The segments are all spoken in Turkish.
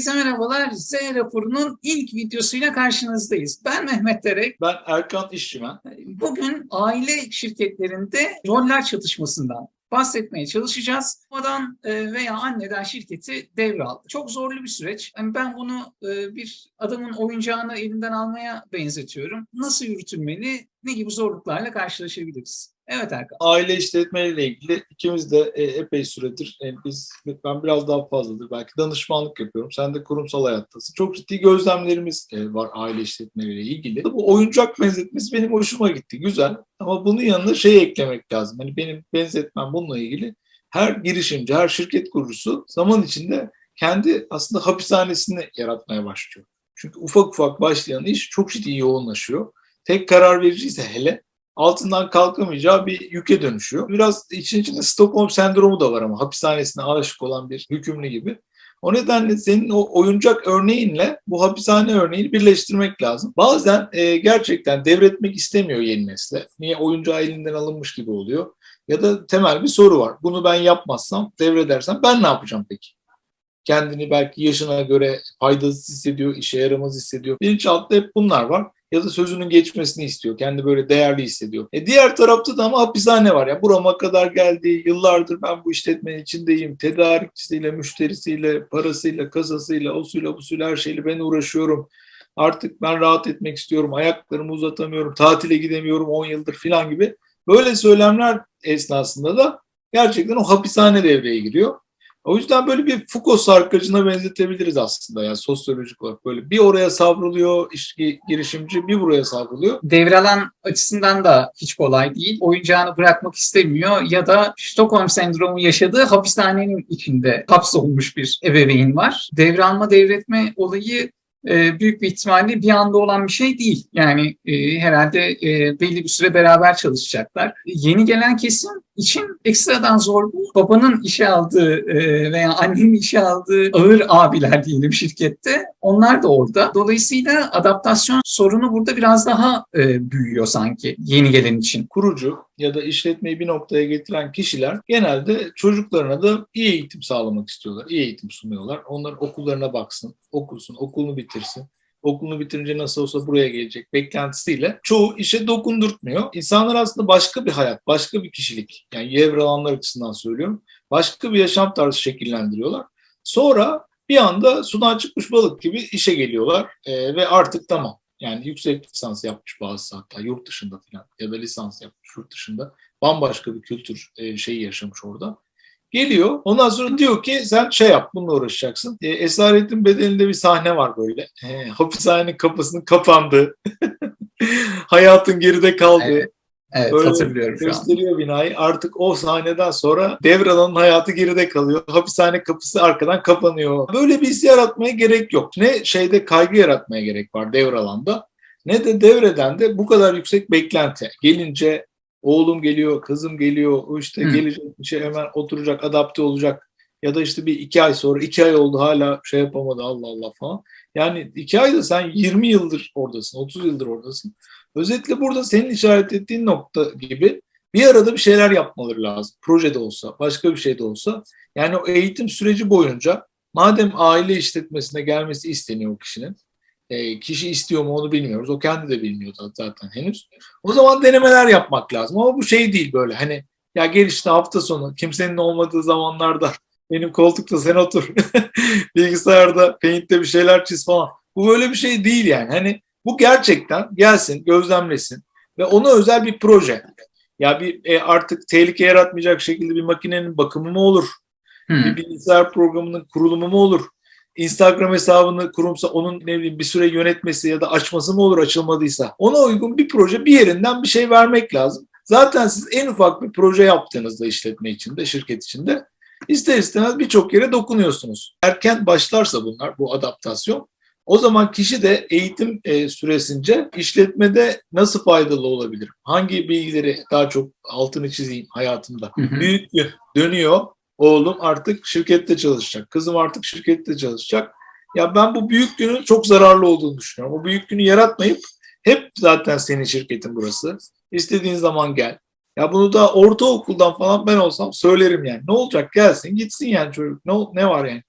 Herkese merhabalar. Z raporunun ilk videosuyla karşınızdayız. Ben Mehmet Terek. Ben Erkan İşçimen. Bugün aile şirketlerinde roller çatışmasından bahsetmeye çalışacağız. Babadan e, veya anneden şirketi devraldı. Çok zorlu bir süreç. Yani ben bunu e, bir adamın oyuncağını elinden almaya benzetiyorum. Nasıl yürütülmeli, ne gibi zorluklarla karşılaşabiliriz? Evet Erkan. Aile işletmeleriyle ilgili ikimiz de e, epey süredir e, biz ben biraz daha fazladır belki danışmanlık yapıyorum. Sen de kurumsal hayattasın. Çok ciddi gözlemlerimiz e, var aile işletmeleriyle ilgili. Bu oyuncak benzetmesi benim hoşuma gitti. Güzel. Ama bunun yanına şey eklemek lazım. Hani benim benzetmem bununla ilgili her girişimci, her şirket kurucusu zaman içinde kendi aslında hapishanesini yaratmaya başlıyor. Çünkü ufak ufak başlayan iş çok ciddi yoğunlaşıyor. Tek karar vericiyse hele altından kalkamayacağı bir yüke dönüşüyor. Biraz için içinde Stockholm sendromu da var ama hapishanesine aşık olan bir hükümlü gibi. O nedenle senin o oyuncak örneğinle bu hapishane örneğini birleştirmek lazım. Bazen e, gerçekten devretmek istemiyor yeni nesle. Niye oyuncağı elinden alınmış gibi oluyor. Ya da temel bir soru var. Bunu ben yapmazsam, devredersem ben ne yapacağım peki? Kendini belki yaşına göre faydasız hissediyor, işe yaramaz hissediyor. Bilinçaltında hep bunlar var ya da sözünün geçmesini istiyor. Kendi böyle değerli hissediyor. E diğer tarafta da ama hapishane var. Ya burama kadar geldi. Yıllardır ben bu işletmenin içindeyim. Tedarikçisiyle, müşterisiyle, parasıyla, kasasıyla, osuyla, busuyla her şeyle ben uğraşıyorum. Artık ben rahat etmek istiyorum. Ayaklarımı uzatamıyorum. Tatile gidemiyorum 10 yıldır falan gibi. Böyle söylemler esnasında da gerçekten o hapishane devreye giriyor. O yüzden böyle bir Foucault sarkacına benzetebiliriz aslında yani sosyolojik olarak böyle bir oraya savruluyor iş girişimci bir buraya savruluyor. Devralan açısından da hiç kolay değil. Oyuncağını bırakmak istemiyor ya da Stockholm sendromu yaşadığı hapishanenin içinde hapsolmuş bir ebeveyn var. Devralma devretme olayı e, büyük bir ihtimalle bir anda olan bir şey değil. Yani e, herhalde e, belli bir süre beraber çalışacaklar. Yeni gelen kesim için ekstradan zor bu. Babanın işe aldığı e, veya annenin işe aldığı ağır abiler diyelim şirkette. Onlar da orada. Dolayısıyla adaptasyon sorunu burada biraz daha e, büyüyor sanki yeni gelen için. Kurucu ya da işletmeyi bir noktaya getiren kişiler genelde çocuklarına da iyi eğitim sağlamak istiyorlar. İyi eğitim sunuyorlar. Onların okullarına baksın, okusun, okulunu bitirsin okulunu bitirince nasıl olsa buraya gelecek beklentisiyle çoğu işe dokundurtmuyor. İnsanlar aslında başka bir hayat, başka bir kişilik yani yevralanlar açısından söylüyorum. Başka bir yaşam tarzı şekillendiriyorlar. Sonra bir anda sudan çıkmış balık gibi işe geliyorlar e, ve artık tamam. Yani yüksek lisans yapmış bazı hatta yurt dışında falan ya da lisans yapmış yurt dışında bambaşka bir kültür e, şeyi yaşamış orada. Geliyor. Ondan sonra diyor ki sen şey yap bununla uğraşacaksın. E, Esaretin bedelinde bir sahne var böyle. E, hapishanenin kapısının kapandığı. Hayatın geride kaldığı. Evet. Evet Böyle hatırlıyorum şu an. gösteriyor binayı. Artık o sahneden sonra devralanın hayatı geride kalıyor. Hapishane kapısı arkadan kapanıyor. Böyle bir his yaratmaya gerek yok. Ne şeyde kaygı yaratmaya gerek var devralanda ne de devreden de bu kadar yüksek beklenti. Gelince oğlum geliyor, kızım geliyor, o işte Hı. gelecek şey hemen oturacak, adapte olacak. Ya da işte bir iki ay sonra, iki ay oldu hala şey yapamadı Allah Allah falan. Yani iki ayda sen 20 yıldır oradasın, 30 yıldır oradasın. Özetle burada senin işaret ettiğin nokta gibi bir arada bir şeyler yapmaları lazım. Projede olsa, başka bir şey de olsa. Yani o eğitim süreci boyunca madem aile işletmesine gelmesi isteniyor o kişinin, e, kişi istiyor mu onu bilmiyoruz. O kendi de bilmiyor zaten henüz. O zaman denemeler yapmak lazım. Ama bu şey değil böyle hani ya gel işte hafta sonu kimsenin olmadığı zamanlarda benim koltukta sen otur. Bilgisayarda Paint'te bir şeyler çiz falan. Bu böyle bir şey değil yani. Hani bu gerçekten gelsin, gözlemlesin ve ona özel bir proje. Ya bir e, artık tehlike yaratmayacak şekilde bir makinenin bakımı mı olur? Hmm. Bir bilgisayar programının kurulumu mu olur? Instagram hesabını kurumsa onun ne bileyim bir süre yönetmesi ya da açması mı olur açılmadıysa? Ona uygun bir proje bir yerinden bir şey vermek lazım. Zaten siz en ufak bir proje yaptığınızda işletme içinde, şirket içinde ister istemez birçok yere dokunuyorsunuz. Erken başlarsa bunlar, bu adaptasyon o zaman kişi de eğitim e, süresince işletmede nasıl faydalı olabilir? Hangi bilgileri daha çok altını çizeyim hayatımda? Hı hı. Büyük dönüyor. Oğlum artık şirkette çalışacak. Kızım artık şirkette çalışacak. Ya ben bu büyük günün çok zararlı olduğunu düşünüyorum. O büyük günü yaratmayıp hep zaten senin şirketin burası. İstediğin zaman gel. Ya bunu da ortaokuldan falan ben olsam söylerim yani. Ne olacak gelsin gitsin yani çocuk. Ne, ne var yani?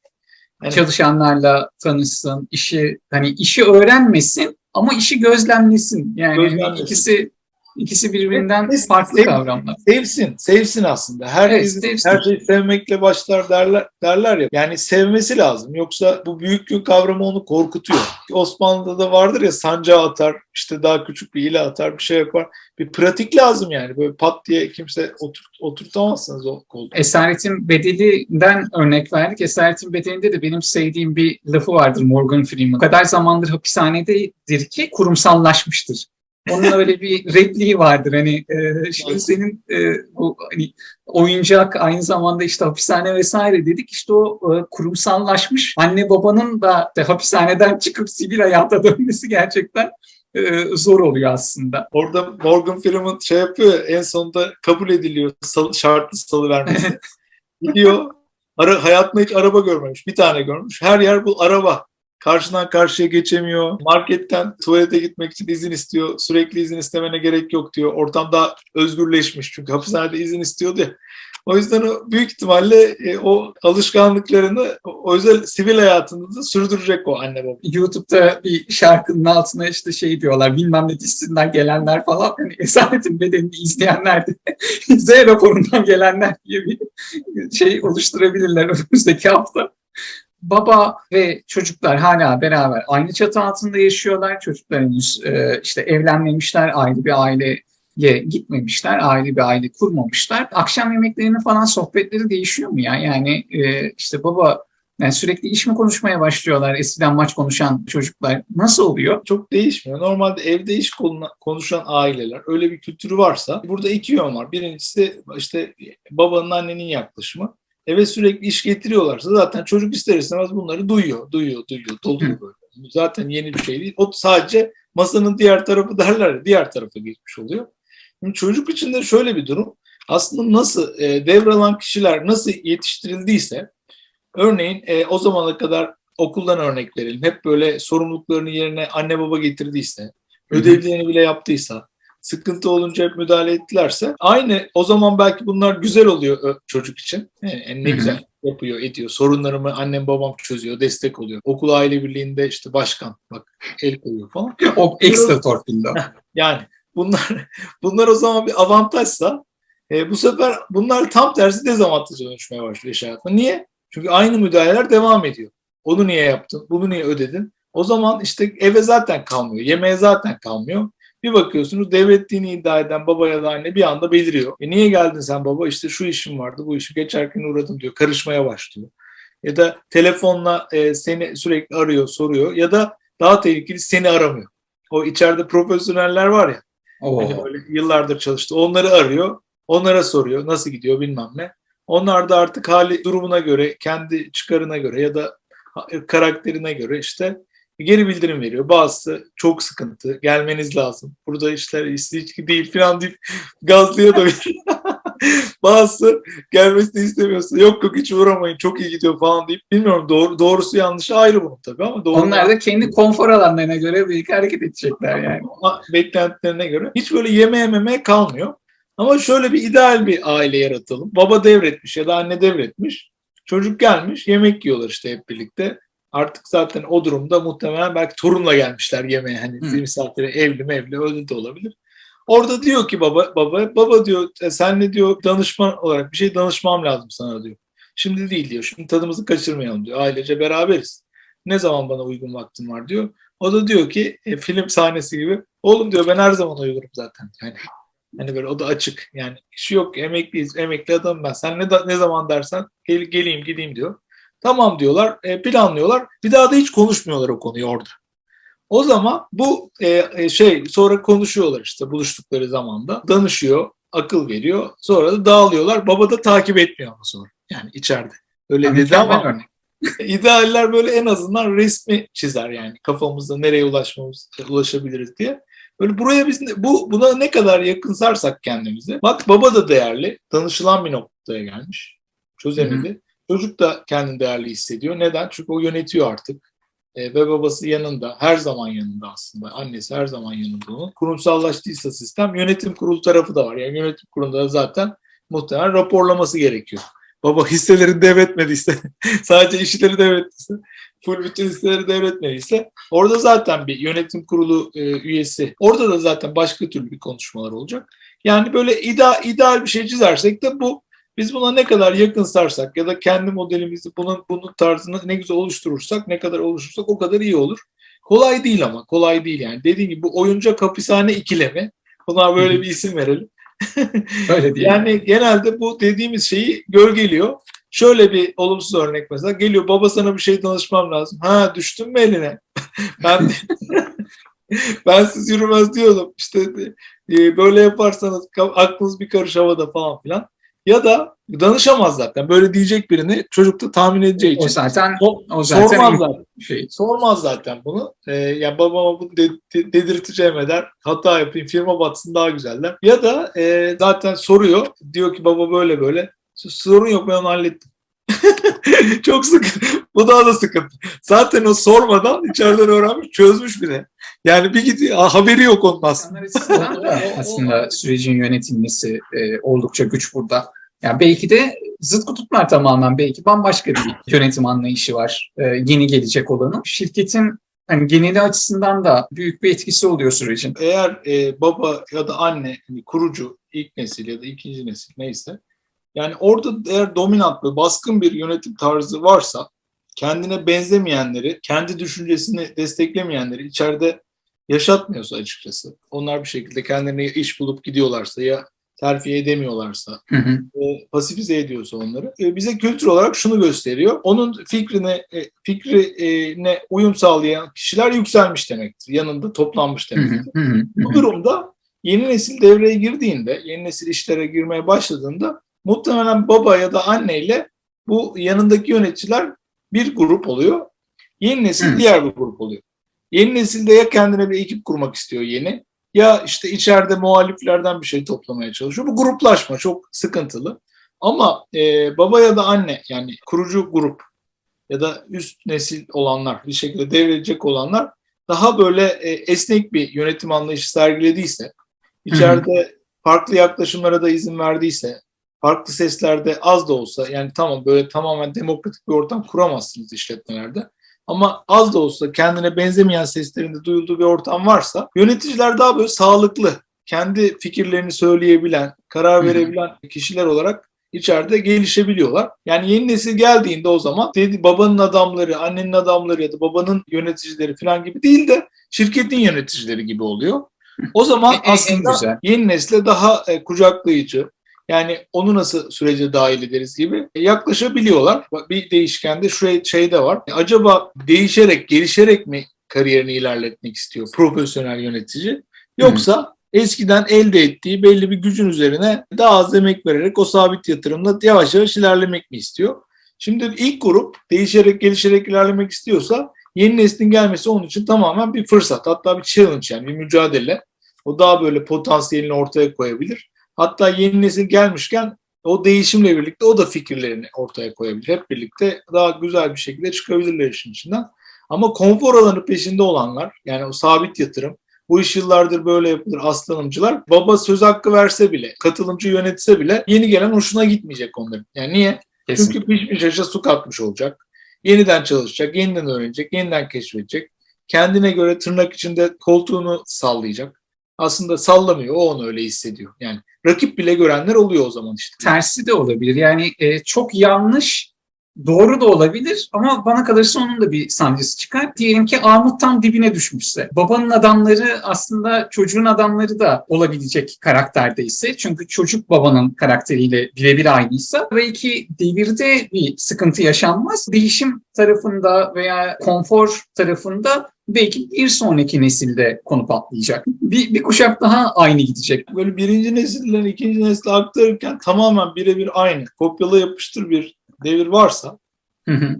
Hani- çalışanlarla tanışsın, işi hani işi öğrenmesin ama işi gözlemlesin. Yani Gözlemlesin. ikisi ikisi birbirinden Evet, farklı evet. kavramlar. sevsin, sevsin aslında. Herkes Evet, sevsin. her şey sevmekle başlar derler derler ya. Yani sevmesi lazım. Yoksa bu büyük gün kavramı onu korkutuyor. Osmanlı'da da vardır ya sancağı atar, işte daha küçük bir ile atar, bir şey yapar. Bir pratik lazım yani. Böyle pat diye kimse oturt, oturtamazsınız o koltuğa. Esaretin Bedeli'den örnek verdik. Esaretin Bedeli'nde de benim sevdiğim bir lafı vardır Morgan Freeman. O kadar zamandır hapishanededir ki kurumsallaşmıştır. Onun öyle bir repliği vardır. Hani e, şimdi senin e, bu hani oyuncak aynı zamanda işte hapishane vesaire dedik. İşte o e, kurumsallaşmış anne babanın da işte hapishaneden çıkıp sivil hayata dönmesi gerçekten e, zor oluyor aslında. Orada Morgan Freeman şey yapıyor ya, en sonunda kabul ediliyor salı, şartlı salı vermesi. Gidiyor ara, hayatında hiç araba görmemiş. Bir tane görmüş. Her yer bu araba. Karşıdan karşıya geçemiyor. Marketten tuvalete gitmek için izin istiyor. Sürekli izin istemene gerek yok diyor. Ortam daha özgürleşmiş. Çünkü hapishanede izin istiyordu ya. O yüzden o büyük ihtimalle e, o alışkanlıklarını o özel sivil hayatında da sürdürecek o anne baba. YouTube'da bir şarkının altına işte şey diyorlar bilmem ne dizisinden gelenler falan hani Esaretin Bedeni'ni izleyenler de Z raporundan gelenler diye bir şey oluşturabilirler önümüzdeki hafta. Baba ve çocuklar hala beraber aynı çatı altında yaşıyorlar. Çocuklar e, işte evlenmemişler, ayrı bir aileye gitmemişler, ayrı bir aile kurmamışlar. Akşam yemeklerinin falan sohbetleri değişiyor mu ya? Yani e, işte baba yani sürekli iş mi konuşmaya başlıyorlar eskiden maç konuşan çocuklar? Nasıl oluyor? çok değişmiyor. Normalde evde iş konuşan aileler öyle bir kültürü varsa burada iki yön var. Birincisi işte babanın annenin yaklaşımı. Eve sürekli iş getiriyorlarsa zaten çocuk ister istemez bunları duyuyor, duyuyor, duyuyor, doluyor böyle. Zaten yeni bir şey değil. O sadece masanın diğer tarafı derler diğer tarafa geçmiş oluyor. Şimdi çocuk için de şöyle bir durum. Aslında nasıl e, devralan kişiler nasıl yetiştirildiyse örneğin e, o zamana kadar okuldan örnek verelim. Hep böyle sorumluluklarını yerine anne baba getirdiyse, ödevlerini bile yaptıysa, sıkıntı olunca hep müdahale ettilerse aynı o zaman belki bunlar güzel oluyor çocuk için. Yani ne Hı hı. güzel yapıyor, ediyor. Sorunlarımı annem babam çözüyor, destek oluyor. Okul aile birliğinde işte başkan bak el koyuyor falan. O ekstra torpillo. Yani bunlar bunlar o zaman bir avantajsa e, bu sefer bunlar tam tersi dezavantaja dönüşmeye başlıyor iş hayatında. Niye? Çünkü aynı müdahaleler devam ediyor. Onu niye yaptın? Bunu niye ödedin? O zaman işte eve zaten kalmıyor. Yemeğe zaten kalmıyor. Bir bakıyorsunuz devrettiğini iddia eden baba ya da anne bir anda beliriyor. E niye geldin sen baba? İşte şu işim vardı, bu işi geçerken uğradım diyor. Karışmaya başlıyor. Ya da telefonla e, seni sürekli arıyor, soruyor. Ya da daha tehlikeli seni aramıyor. O içeride profesyoneller var ya. Hani Oo. böyle yıllardır çalıştı. Onları arıyor. Onlara soruyor. Nasıl gidiyor bilmem ne. Onlar da artık hali durumuna göre, kendi çıkarına göre ya da karakterine göre işte geri bildirim veriyor. Bazısı çok sıkıntı, gelmeniz lazım. Burada işler hiç değil falan deyip gazlıyor da Bazısı gelmesini istemiyorsa yok yok hiç uğramayın çok iyi gidiyor falan deyip bilmiyorum doğru, doğrusu yanlışı ayrı bunun tabii ama doğru Onlar da kendi konfor alanlarına göre belki hareket edecekler yani. ama beklentilerine göre hiç böyle yeme yememeye kalmıyor. Ama şöyle bir ideal bir aile yaratalım. Baba devretmiş ya da anne devretmiş. Çocuk gelmiş yemek yiyorlar işte hep birlikte. Artık zaten o durumda muhtemelen belki torunla gelmişler yemeğe. Hani Hı. misafire evli mevli öyle de olabilir. Orada diyor ki baba baba baba diyor "E, sen ne diyor danışman olarak bir şey danışmam lazım sana diyor. Şimdi değil diyor. Şimdi tadımızı kaçırmayalım diyor. Ailece beraberiz. Ne zaman bana uygun vaktin var diyor. O da diyor ki e, film sahnesi gibi. Oğlum diyor ben her zaman uygunum zaten. Yani hani böyle o da açık. Yani işi yok emekliyiz. Emekli adam ben. Sen ne ne zaman dersen gel, geleyim gideyim diyor. Tamam diyorlar. e, planlıyorlar. Bir daha da hiç konuşmuyorlar o konuyu orada. O zaman bu e, e, şey sonra konuşuyorlar işte buluştukları zamanda. Danışıyor, akıl veriyor. Sonra da dağılıyorlar. Baba da takip etmiyor ama sonra. Yani içeride. Öyle dedi Mükemmel ama örnek. idealler böyle en azından resmi çizer yani kafamızda nereye ulaşmamız ulaşabiliriz diye. Böyle buraya biz bu buna ne kadar yakınsarsak kendimizi. Bak baba da değerli, danışılan bir noktaya gelmiş. Çözemedi. Çocuk da kendini değerli hissediyor. Neden? Çünkü o yönetiyor artık. E, ve babası yanında, her zaman yanında aslında. Annesi her zaman yanında onun. Kurumsallaştıysa sistem, yönetim kurulu tarafı da var. Yani yönetim kurulunda da zaten muhtemelen raporlaması gerekiyor. baba hisseleri devretmediyse, sadece işleri devrettiyse, full bütün hisseleri devretmediyse orada zaten bir yönetim kurulu e, üyesi, orada da zaten başka türlü bir konuşmalar olacak. Yani böyle ideal, ideal bir şey çizersek de bu biz buna ne kadar yakın sarsak ya da kendi modelimizi bunun bunun tarzını ne güzel oluşturursak, ne kadar oluşturursak o kadar iyi olur. Kolay değil ama kolay değil yani. Dediğim gibi bu oyuncak hapishane ikilemi. Buna böyle bir isim verelim. Öyle değil. Yani genelde bu dediğimiz şeyi gölgeliyor. Şöyle bir olumsuz örnek mesela geliyor baba sana bir şey danışmam lazım. Ha düştün mü eline? ben ben siz yürümez diyordum. İşte e, böyle yaparsanız aklınız bir karış havada falan filan. Ya da danışamaz zaten. Böyle diyecek birini çocuk da tahmin edeceği için. o zaten o zaten sormaz zaten. şey. Sormaz zaten bunu. Ee, ya babama bunu de, de- dedirteceğim eder. Hata yapayım firma batsın daha güzeller. Ya da e, zaten soruyor. Diyor ki baba böyle böyle. Sorun yok ben onu hallettim. Çok sıkıntı. Bu daha da sıkıntı. Zaten o sormadan içeriden öğrenmiş, çözmüş bile. Yani bir gidiyor, haberi yok onun aslında. Aslında sürecin yönetilmesi e, oldukça güç burada. Yani belki de zıt kutuplar tamamen belki bambaşka bir yönetim anlayışı var e, yeni gelecek olanın. Şirketin hani geneli açısından da büyük bir etkisi oluyor sürecin. Eğer e, baba ya da anne hani kurucu ilk nesil ya da ikinci nesil neyse yani orada eğer dominant ve baskın bir yönetim tarzı varsa kendine benzemeyenleri, kendi düşüncesini desteklemeyenleri içeride yaşatmıyorsa açıkçası onlar bir şekilde kendilerine iş bulup gidiyorlarsa ya terfi edemiyorlarsa Hı hı. e, pasifize ediyorsa onları e, bize kültür olarak şunu gösteriyor. Onun fikrine e, fikrine uyum sağlayan kişiler yükselmiş demektir. Yanında toplanmış Hı demektir. hı, hı hı, Bu durumda yeni nesil devreye girdiğinde, yeni nesil işlere girmeye başladığında muhtemelen baba ya da anneyle bu yanındaki yöneticiler bir grup oluyor. Yeni nesil Hı. diğer bir grup oluyor. Yeni nesilde ya kendine bir ekip kurmak istiyor yeni ya işte içeride muhaliflerden bir şey toplamaya çalışıyor. Bu gruplaşma çok sıkıntılı. Ama e, baba ya da anne yani kurucu grup ya da üst nesil olanlar bir şekilde devredecek olanlar daha böyle e, esnek bir yönetim anlayışı sergilediyse, içeride farklı yaklaşımlara da izin verdiyse, farklı seslerde az da olsa yani tamam böyle tamamen demokratik bir ortam kuramazsınız işletmelerde. Ama az da olsa kendine benzemeyen seslerin de duyulduğu bir ortam varsa yöneticiler daha böyle sağlıklı, kendi fikirlerini söyleyebilen, karar verebilen kişiler olarak içeride gelişebiliyorlar. Yani yeni nesil geldiğinde o zaman dedi babanın adamları, annenin adamları ya da babanın yöneticileri falan gibi değil de şirketin yöneticileri gibi oluyor. O zaman en- en aslında yeni nesle daha e, kucaklayıcı, yani onu nasıl sürece dahil ederiz gibi yaklaşabiliyorlar. Bir değişken de şu şey de var. Acaba değişerek, gelişerek mi kariyerini ilerletmek istiyor profesyonel yönetici? Yoksa eskiden elde ettiği belli bir gücün üzerine daha az emek vererek o sabit yatırımla yavaş yavaş ilerlemek mi istiyor? Şimdi ilk grup değişerek, gelişerek ilerlemek istiyorsa yeni neslin gelmesi onun için tamamen bir fırsat. Hatta bir challenge yani bir mücadele. O daha böyle potansiyelini ortaya koyabilir. Hatta yeni nesil gelmişken o değişimle birlikte o da fikirlerini ortaya koyabilir. Hep birlikte daha güzel bir şekilde çıkabilirler işin içinden. Ama konfor alanı peşinde olanlar yani o sabit yatırım bu iş yıllardır böyle yapılır aslanımcılar. Baba söz hakkı verse bile, katılımcı yönetse bile yeni gelen hoşuna gitmeyecek onların. Yani niye? Kesin. Çünkü pişmiş aşa su katmış olacak. Yeniden çalışacak, yeniden öğrenecek, yeniden keşfedecek. Kendine göre tırnak içinde koltuğunu sallayacak. Aslında sallamıyor, o onu öyle hissediyor. Yani rakip bile görenler oluyor o zaman işte. tersi de olabilir. Yani e, çok yanlış doğru da olabilir ama bana kalırsa onun da bir sancısı çıkar. Diyelim ki armut tam dibine düşmüşse. Babanın adamları aslında çocuğun adamları da olabilecek karakterdeyse. Çünkü çocuk babanın karakteriyle birebir aynıysa belki devirde bir sıkıntı yaşanmaz. Değişim tarafında veya konfor tarafında belki bir sonraki nesilde konu patlayacak. Bir, bir kuşak daha aynı gidecek. Böyle birinci nesilden ikinci nesile aktarırken tamamen birebir aynı. Kopyala yapıştır bir devir varsa Hı hı.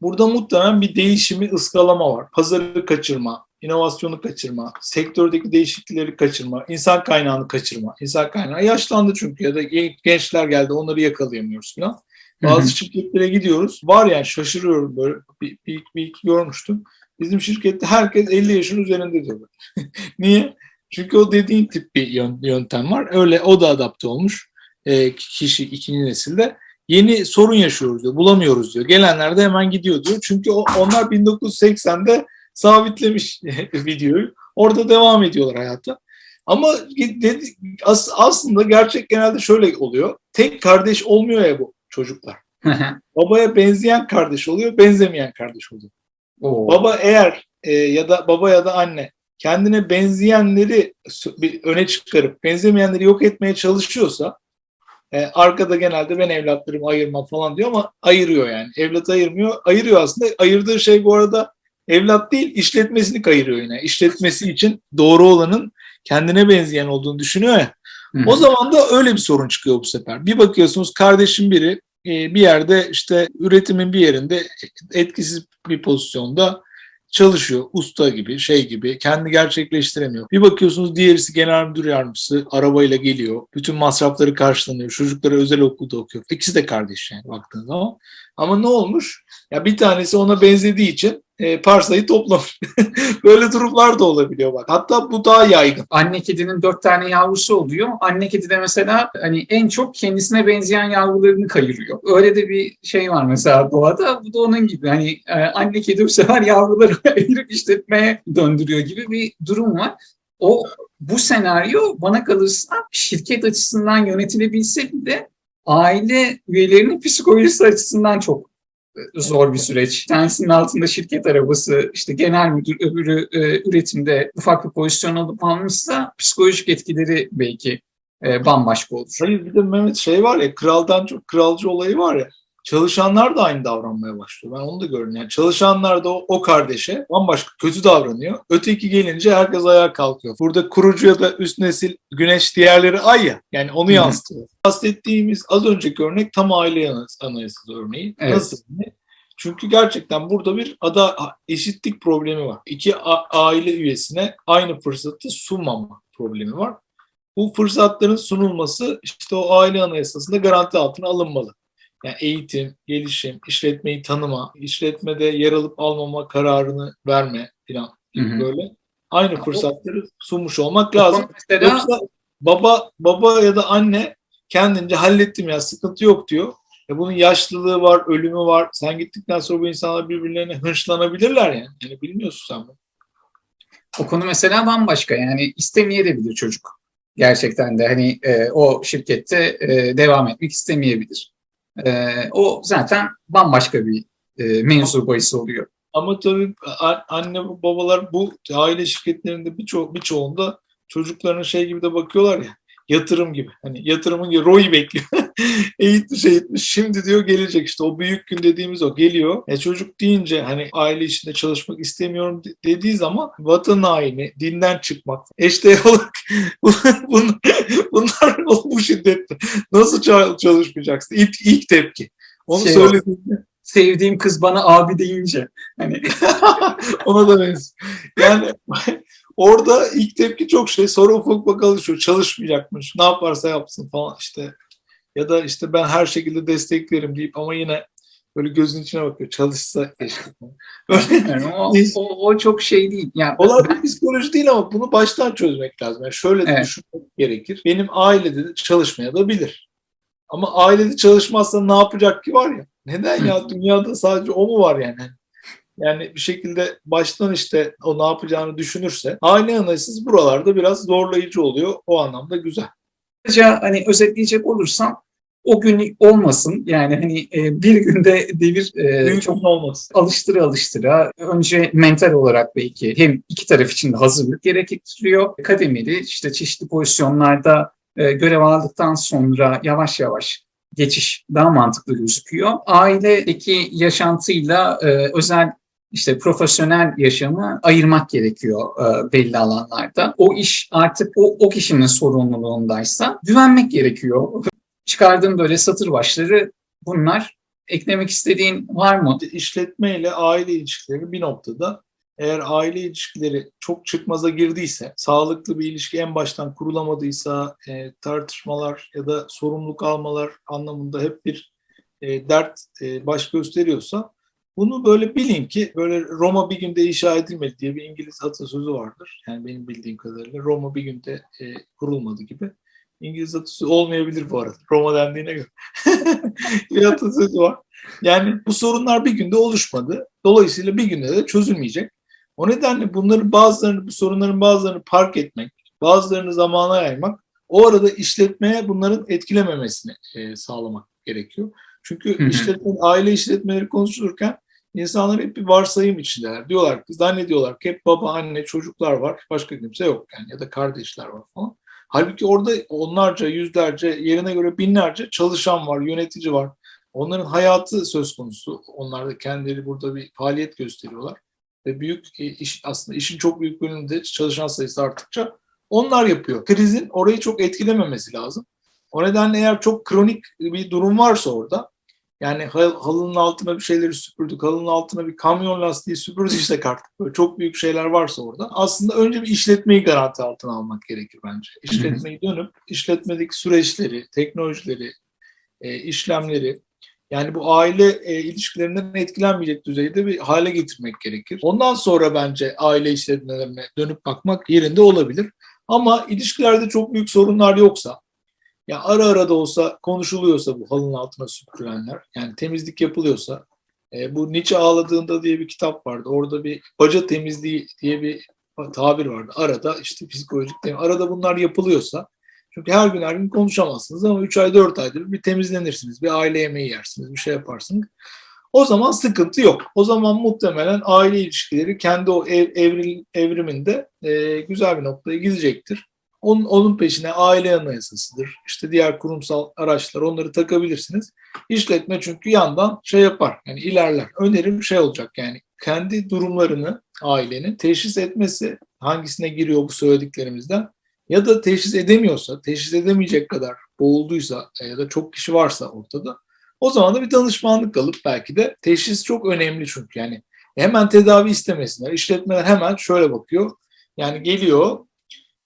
Burada muhtemelen bir değişimi ıskalama var. Pazarı kaçırma, inovasyonu kaçırma, sektördeki değişiklikleri kaçırma, insan kaynağını kaçırma. İnsan kaynağı yaşlandı çünkü ya da gen- gençler geldi onları yakalayamıyoruz falan. Bazı şirketlere gidiyoruz. Var yani şaşırıyorum böyle bir, bir, bir iki görmüştüm. Bizim şirkette herkes 50 yaşın üzerinde diyor. Niye? Çünkü o dediğin tip bir yön- yöntem var. Öyle o da adapte olmuş e, kişi ikinci nesilde. yeni sorun yaşıyoruz diyor. Bulamıyoruz diyor. Gelenler de hemen gidiyor diyor. Çünkü o, onlar 1980'de sabitlemiş videoyu. Orada devam ediyorlar hayata. Ama dedi, as, aslında gerçek genelde şöyle oluyor. Tek kardeş olmuyor ya bu çocuklar. Babaya benzeyen kardeş oluyor, benzemeyen kardeş oluyor. Oo. Baba eğer e, ya da baba ya da anne kendine benzeyenleri öne çıkarıp benzemeyenleri yok etmeye çalışıyorsa e, arkada genelde ben evlatlarımı ayırmam falan diyor ama ayırıyor yani. Evlat ayırmıyor. Ayırıyor aslında. Ayırdığı şey bu arada evlat değil işletmesini kayırıyor yine. İşletmesi için doğru olanın kendine benzeyen olduğunu düşünüyor ya. Hı. O zaman da öyle bir sorun çıkıyor bu sefer. Bir bakıyorsunuz kardeşim biri bir yerde işte üretimin bir yerinde etkisiz bir pozisyonda çalışıyor. Usta gibi, şey gibi. Kendi gerçekleştiremiyor. Bir bakıyorsunuz diğerisi genel müdür yardımcısı arabayla geliyor. Bütün masrafları karşılanıyor. Çocukları özel okulda okuyor. İkisi de kardeş yani baktığın zaman. Ama ne olmuş? Ya bir tanesi ona benzediği için e, parsayı toplamış. Böyle durumlar da olabiliyor bak. Hatta bu daha yaygın. Anne kedinin dört tane yavrusu oluyor. Anne kedi de mesela hani en çok kendisine benzeyen yavrularını kayırıyor. Öyle de bir şey var mesela doğada. Bu da onun gibi. Hani e, anne kedi bu sefer yavruları ayırıp işletmeye döndürüyor gibi bir durum var. O bu senaryo bana kalırsa şirket açısından yönetilebilse bile aile üyelerinin psikolojisi açısından çok zor bir süreç. Tanesinin altında şirket arabası, işte genel müdür, öbürü e, üretimde ufak bir pozisyon alıp almışsa psikolojik etkileri belki e, bambaşka olur. Hayır bir de Mehmet şey var ya kraldan çok kralcı olayı var ya. Çalışanlar da aynı davranmaya başlıyor. Ben onu da gördüm. Yani çalışanlar da o, o kardeşe bambaşka kötü davranıyor. Öteki gelince herkes ayağa kalkıyor. Burada kurucu ya da üst nesil güneş diğerleri ay ya. Yani onu yansıtıyor. Bahsettiğimiz az önceki örnek tam aile anayasası örneği. Evet. Nasıl? Çünkü gerçekten burada bir ada eşitlik problemi var. İki aile üyesine aynı fırsatı sunmama problemi var. Bu fırsatların sunulması işte o aile anayasasında garanti altına alınmalı. Yani eğitim, gelişim, işletmeyi tanıma, işletmede yer alıp almama kararını verme hı. böyle aynı fırsatları sunmuş olmak O lazım. Mesela Yoksa baba baba ya da anne kendince hallettim ya sıkıntı yok diyor. E bunun yaşlılığı var, ölümü var. Sen gittikten sonra bu insanlar birbirlerine hınçlanabilirler yani. Yani bilmiyorsun sen bunu. o konu mesela bambaşka yani istemeyebilir çocuk. Gerçekten de hani e, o şirkette e, devam etmek istemeyebilir. E, o zaten bambaşka bir e, mevzu bahis oluyor. Ama tabii anne babalar bu aile şirketlerinde birço birçoğunda çocuklarına şey gibi de bakıyorlar ya yatırım gibi. Hani yatırımın gibi ROI bekliyor. eğitmiş eğitmiş şimdi diyor gelecek işte o büyük gün dediğimiz o geliyor. E çocuk deyince hani aile içinde çalışmak istemiyorum de- dediği zaman vatan haini, dinden çıkmak, eşdeğer olarak bunlar, bunlar bu şiddetle nasıl ça- çalışmayacaksın? İlk, ilk tepki. Onu Şey söylediğinde Sevdiğim kız bana abi deyince hani Ona da benziyor. Yani orada ilk tepki çok şey. Sonra ufak ufak alışıyor. Çalışmayacakmış. Ne yaparsa yapsın falan işte. Ya da işte ben her şekilde desteklerim deyip ama yine böyle gözün içine bakıyor. Çalışsa keşke. Yani o, o, o çok şey değil. Yani olay bir psikoloji değil ama bunu baştan çözmek lazım. Yani şöyle de Evet. düşünmek gerekir. Benim ailede de çalışmaya da bilir. Ama ailede çalışmazsa ne yapacak ki var ya? Neden ya? Dünyada sadece o mu var yani? Yani bir şekilde baştan işte o ne yapacağını düşünürse aile anayasası buralarda biraz zorlayıcı oluyor. O anlamda güzel. Kısaca hani özetleyecek olursam o gün olmasın. Yani hani e, bir günde devir e, Büyük çok olmaz. alıştıra alıştıra önce mental olarak belki hem iki taraf için de hazırlık gerektiriyor. Kademeli işte çeşitli pozisyonlarda e, görev aldıktan sonra yavaş yavaş geçiş daha mantıklı gözüküyor. Ailedeki yaşantıyla e, özel işte profesyonel yaşamı ayırmak gerekiyor e, belli alanlarda. O iş artık o, o kişinin sorumluluğundaysa güvenmek gerekiyor. Çıkardığım böyle satır başları bunlar. Eklemek istediğin var mı? İşletme ile aile ilişkileri bir noktada eğer aile ilişkileri çok çıkmaza girdiyse, sağlıklı bir ilişki en baştan kurulamadıysa, e, tartışmalar ya da sorumluluk almalar anlamında hep bir e, dert e, baş gösteriyorsa bunu böyle bilin ki böyle Roma bir günde inşa edilmedi diye bir İngiliz atasözü vardır. Yani benim bildiğim kadarıyla Roma bir günde e, kurulmadı gibi. İngiliz atasözü olmayabilir bu arada. Roma dendiğine göre. bir atasözü var. Yani bu sorunlar bir günde oluşmadı. Dolayısıyla bir günde de çözülmeyecek. O nedenle bunların bazılarını, bu sorunların bazılarını park etmek, bazılarını zamana yaymak, o arada işletmeye bunların etkilememesini e, sağlamak gerekiyor. Çünkü Hı hı. işletme, aile işletmeleri konuşulurken insanlar hep bir varsayım içindeler. Diyorlar ki, zannediyorlar ki hep baba, anne, çocuklar var, başka kimse yok yani ya da kardeşler var falan. Halbuki orada onlarca, yüzlerce, yerine göre binlerce çalışan var, yönetici var. Onların hayatı söz konusu. Onlar da kendileri burada bir faaliyet gösteriyorlar. Ve büyük e, iş, aslında işin çok büyük bölümünde çalışan sayısı arttıkça onlar yapıyor. Krizin orayı çok etkilememesi lazım. O nedenle eğer çok kronik bir durum varsa orada, yani hal- halının altına bir şeyleri süpürdük, halının altına bir kamyon lastiği süpürdüysek artık böyle çok büyük şeyler varsa orada aslında önce bir işletmeyi garanti altına almak gerekir bence. İşletmeyi dönüp işletmedeki süreçleri, teknolojileri, e, işlemleri yani bu aile e, ilişkilerinden etkilenmeyecek düzeyde bir hale getirmek gerekir. Ondan sonra bence aile işletmelerine dönüp bakmak yerinde olabilir. Ama ilişkilerde çok büyük sorunlar yoksa, ya ara ara da olsa konuşuluyorsa bu halının altına süpürülenler, yani temizlik yapılıyorsa, e, bu Nietzsche ağladığında diye bir kitap vardı. Orada bir baca temizliği diye bir tabir vardı. Arada işte psikolojik temizlik, arada bunlar yapılıyorsa, çünkü her gün her gün konuşamazsınız ama 3 ay 4 ayda bir temizlenirsiniz. Bir aile yemeği yersiniz, bir şey yaparsınız. O zaman sıkıntı yok. O zaman muhtemelen aile ilişkileri kendi o ev, evril, evriminde e, güzel bir noktaya gidecektir. Onun, onun peşine aile anayasasıdır. İşte diğer kurumsal araçlar onları takabilirsiniz. İşletme çünkü yandan şey yapar. Yani ilerler. Önerim şey olacak yani kendi durumlarını ailenin teşhis etmesi hangisine giriyor bu söylediklerimizden ya da teşhis edemiyorsa, teşhis edemeyecek kadar boğulduysa ya da çok kişi varsa ortada o zaman da bir danışmanlık alıp belki de teşhis çok önemli çünkü yani hemen tedavi istemesinler. İşletmeler hemen şöyle bakıyor. Yani geliyor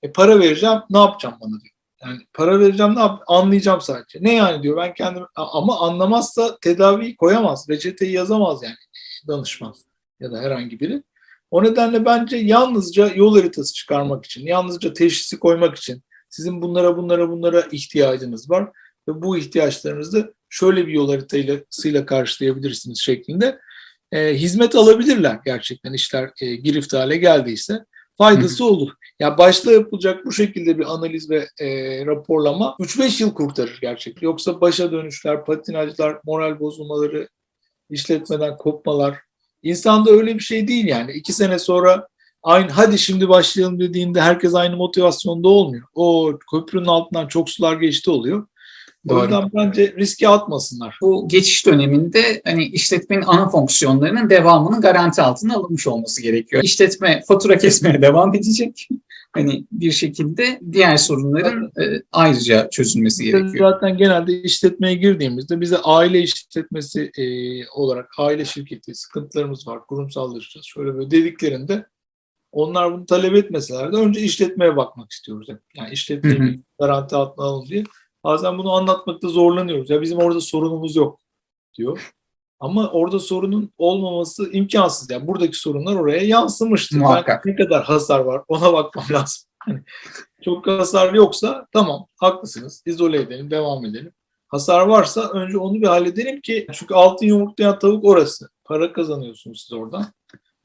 e, para vereceğim ne yapacağım bana diyor. Yani para vereceğim ne yap anlayacağım sadece. Ne yani diyor ben kendim ama anlamazsa tedaviyi koyamaz. Reçeteyi yazamaz yani danışman ya da herhangi biri. O nedenle bence yalnızca yol haritası çıkarmak için, yalnızca teşhisi koymak için sizin bunlara bunlara bunlara ihtiyacınız var ve bu ihtiyaçlarınızı şöyle bir yol haritasıyla karşılayabilirsiniz şeklinde e, hizmet alabilirler gerçekten işler e, girift hale geldiyse faydası olur. Ya başta yapılacak bu şekilde bir analiz ve e, raporlama 3-5 yıl kurtarır gerçekten. Yoksa başa dönüşler, patinajlar, moral bozulmaları, işletmeden kopmalar. İnsanda öyle bir şey değil yani. İki sene sonra aynı hadi şimdi başlayalım dediğinde herkes aynı motivasyonda olmuyor. O köprünün altından çok sular geçti oluyor. O Doğru. yüzden bence riske atmasınlar. Bu geçiş döneminde hani işletmenin ana fonksiyonlarının devamının garanti altına alınmış olması gerekiyor. İşletme fatura kesmeye devam edecek. Hani bir şekilde diğer sorunların e, ayrıca çözülmesi gerekiyor. zaten genelde işletmeye girdiğimizde bize aile işletmesi e, olarak aile şirketi sıkıntılarımız var, kurumsallaşacağız şöyle böyle dediklerinde onlar bunu talep etmeseler de önce işletmeye bakmak istiyoruz. Yani işletmeyi garanti altına alın diye. Bazen bunu anlatmakta zorlanıyoruz. Ya bizim orada sorunumuz yok diyor. Ama orada sorunun olmaması imkansız. Yani buradaki sorunlar oraya yansımıştır. Ben Muhakkak. ne kadar hasar var ona bakmam lazım. Hani çok hasar yoksa tamam haklısınız. İzole edelim, devam edelim. Hasar varsa önce onu bir halledelim ki çünkü altın yumurtlayan tavuk orası. Para kazanıyorsunuz siz oradan.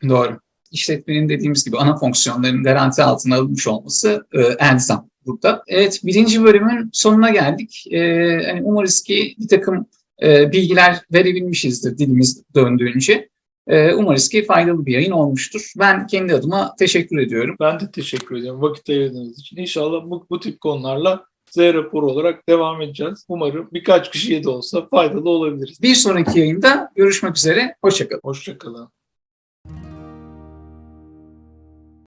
Doğru. İşletmenin dediğimiz gibi ana fonksiyonların garanti altına alınmış olması e, elzem burada. Evet birinci bölümün sonuna geldik. E, hani umarız ki bir takım e, bilgiler verebilmişizdir dilimiz döndüğünce. E, umarız ki faydalı bir yayın olmuştur. Ben kendi adıma teşekkür ediyorum. Ben de teşekkür ederim vakit ayırdığınız için. İnşallah bu, bu tip konularla Z raporu olarak devam edeceğiz. Umarım birkaç kişiye de olsa faydalı olabiliriz. Bir sonraki yayında görüşmek üzere. Hoşçakalın. Hoşçakalın.